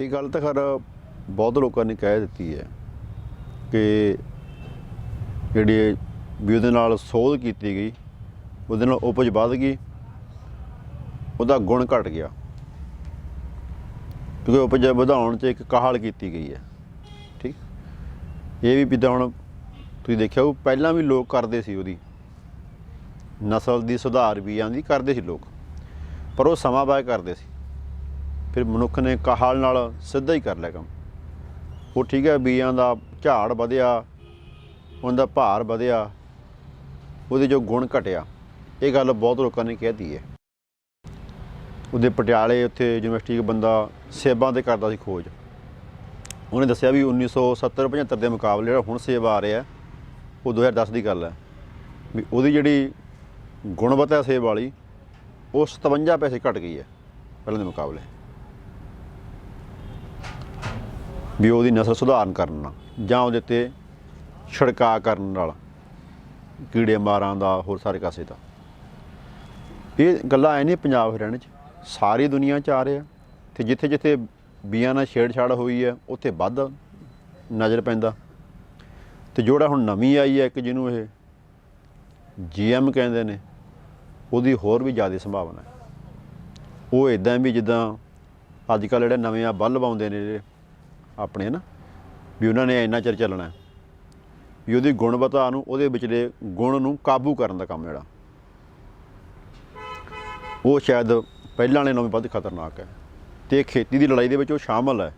ਇਹ ਗੱਲ ਤਾਂ ਖਰ ਬਹੁਤ ਲੋਕਾਂ ਨੇ ਕਹਿ ਦਿੱਤੀ ਹੈ ਕਿ ਜਿਹੜੀ ਵੀ ਉਹਦੇ ਨਾਲ ਸੋਧ ਕੀਤੀ ਗਈ, ਉਹਦੇ ਨਾਲ ਉਪਜ ਵੱਧ ਗਈ, ਉਹਦਾ ਗੁਣ ਘਟ ਗਿਆ। ਕਿਉਂਕਿ ਉਪਜ ਵਧਾਉਣ 'ਚ ਇੱਕ ਕਾਹਲ ਕੀਤੀ ਗਈ ਹੈ, ਠੀਕ? ਇਹ ਵੀ ਜਿੱਦਾਂ ਹੁਣ ਤੁਸੀਂ ਦੇਖਿਆ ਉਹ ਪਹਿਲਾਂ ਵੀ ਲੋਕ ਕਰਦੇ ਸੀ ਉਹਦੀ। ਨਸਲ ਦੀ ਸੁਧਾਰ ਵੀ ਦੀ ਕਰਦੇ ਸੀ ਲੋਕ। ਪਰ ਉਹ ਸਮਾਂ ਬਾਅਦ ਕਰਦੇ ਸੀ। ਫਿਰ ਮਨੁੱਖ ਨੇ ਕਾਹਲ ਨਾਲ ਸਿੱਧਾ ਹੀ ਕਰ ਲਿਆ ਕੰਮ। ਉਹ ਠੀਕ ਹੈ, ਬੀਜਾਂ ਦਾ ਝਾੜ ਵਧਿਆ, ਉਹਦਾ ਭਾਰ ਵਧਿਆ, ਉਹਦੇ ਜੋ ਗੁਣ ਘਟਿਆ, ਇਹ ਗੱਲ ਬਹੁਤ ਲੋਕਾਂ ਨੇ ਕਹਿਤੀ ਹੈ। ਉਹਦੇ ਪਟਿਆਲੇ ਉੱਥੇ ਯੂਨੀਵਰਸਿਟੀ ਇੱਕ ਬੰਦਾ ਸੇਬਾਂ ਤੇ ਕਰਦਾ ਸੀ ਖੋਜ। ਉਹਨੇ ਦੱਸਿਆ ਵੀ 1970 75 ਦੇ ਮੁਕਾਬਲੇ ਜਿਹੜਾ ਹੁਣ ਸੇਬ ਆ ਰਿਹਾ, ਉਹ 2010 ਦੀ ਗੱਲ ਹੈ। ਵੀ ਉਹਦੀ ਜਿਹੜੀ ਗੁਣਵੱਤਾ ਸੇਬ ਵਾਲੀ, ਉਹ 57 ਪੈਸੇ ਘਟ ਗਈ ਹੈ ਪਹਿਲਾਂ ਦੇ ਮੁਕਾਬਲੇ। ਵੀ ਉਹਦੀ ਨਸਲ ਸੁਧਾਰਨ ਕਰਨ ਨਾਲ, ਜਾਂ ਉਹਦੇ ਤੇ ਛਿੜਕਾਅ ਕਰਨ ਨਾਲ, ਕੀੜੇ ਮਾਰਾਂ ਦਾ, ਹੋਰ ਸਾਰੇ ਕਾਸੇ ਦਾ। ਇਹ ਗੱਲਾਂ ਐ ਨਹੀਂ ਪੰਜਾਬ ਹਰਿਆਣੇ 'ਚ, ਸਾਰੀ ਦੁਨੀਆ 'ਚ ਆ ਰਿਹਾ। ਤੇ ਜਿੱਥੇ ਜਿੱਥੇ ਬੀਆਂ ਨਾਲ ਛੇੜਛਾੜ ਹੋਈ ਹੈ, ਉੱਥੇ ਵੱਧ ਨਜ਼ਰ ਪੈਂਦਾ। ਤੇ ਜਿਹੜਾ ਹੁਣ ਨਵੀਂ ਆਈ ਹੈ ਇੱਕ ਜਿਹਨੂੰ ਇਹ ਜੀਐਮ ਕਹਿੰਦੇ ਨੇ, ਉਹਦੀ ਹੋਰ ਵੀ ਜ਼ਿਆਦਾ ਸੰਭਾਵਨਾ ਹੈ। ਉਹ ਇਦਾਂ ਵੀ ਜਿੱਦਾਂ ਅੱਜ ਕੱਲ੍ਹ ਜਿਹੜੇ ਨਵੇਂ ਆ ਬੱਲ ਪਾਉਂਦੇ ਨੇ ਜਿਹੜੇ ਆਪਣੇ ਨਾ, ਵੀ ਉਹਨਾਂ ਨੇ ਇੰਨਾ ਚਿਰ ਚੱਲਣਾ ਵੀ ਉਹਦੀ ਗੁਣਵੱਤਾ ਨੂੰ, ਉਹਦੇ ਵਿਚਲੇ ਗੁਣ ਨੂੰ ਕਾਬੂ ਕਰਨ ਦਾ ਕੰਮ ਜਿਹੜਾ। ਉਹ ਸ਼ਾਇਦ ਪਹਿਲਾਂ ਵਾਲੇ ਨਾਲੋਂ ਵੱਧ ਖਤਰਨਾਕ ਹੈ। ਤੇ ਖੇਤੀ ਦੀ ਲੜਾਈ ਦੇ ਵਿੱਚ ਉਹ ਸ਼ਾਮਲ ਹੈ।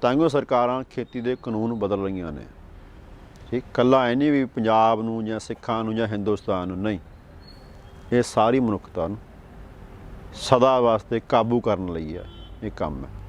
ਤਾਂ ਕਿ ਉਹ ਸਰਕਾਰਾਂ ਖੇਤੀ ਦੇ ਕਾਨੂੰਨ ਬਦਲ ਰਹੀਆਂ ਨੇ। ਠੀਕ ਕੱਲਾ ਐ ਨਹੀਂ ਵੀ ਪੰਜਾਬ ਨੂੰ ਜਾਂ ਸਿੱਖਾਂ ਨੂੰ ਜਾਂ ਹਿੰਦੁਸਤਾਨ ਨੂੰ ਨਹੀਂ। ਇਹ ਸਾਰੀ ਮਨੁੱਖਤਾ ਨੂੰ ਸਦਾ ਵਾਸਤੇ ਕਾਬੂ ਕਰਨ ਲਈ ਹੈ। ਇਹ ਕੰਮ ਹੈ।